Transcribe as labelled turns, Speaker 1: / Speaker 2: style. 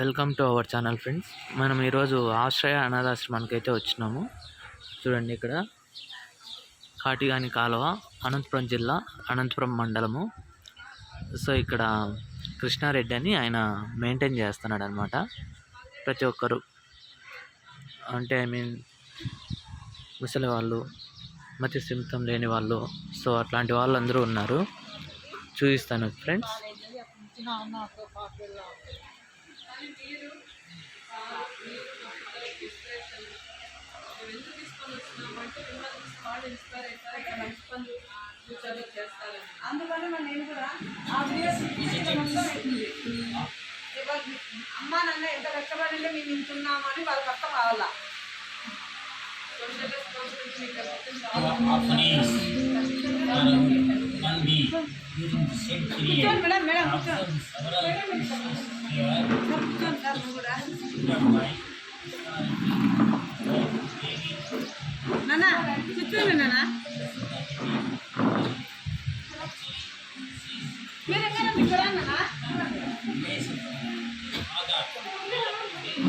Speaker 1: Welcome to our channel friends. మనం ఈరోజు ఆశ్రయ అనాథాశ్రమానికి అయితే వచ్చినాము. చూడండి ఇక్కడ. కాటిగాని కాలువ అనంతపురం జిల్లా అనంతపురం మండలము. సో ఇక్కడ కృష్ణారెడ్డి అని ఆయన మెయింటైన్ చేస్తున్నాడు అనమాట ప్రతి ఒక్కరు. అంటే ఐ మీన్ ముసలి వాళ్ళు మతి సిమ్తం లేని వాళ్ళు. సో అట్లాంటి వాళ్ళందరూ ఉన్నారు. చూపిస్తాను ఫ్రెండ్స్.
Speaker 2: అందుకని మరి నేను కూడా ఆ వీడియోస్ మొత్తం పెట్టింది. అమ్మ నాన్న ఎంత కష్టపడింటే మేము ఇంటున్నామని వాళ్ళకి అర్థం కావాలా
Speaker 3: period.
Speaker 2: కూర్చోండి మేడం మేడం
Speaker 3: by
Speaker 2: నాన్న కూర్చోండి నాన్న మీరు ఎక్కడ మీకు రా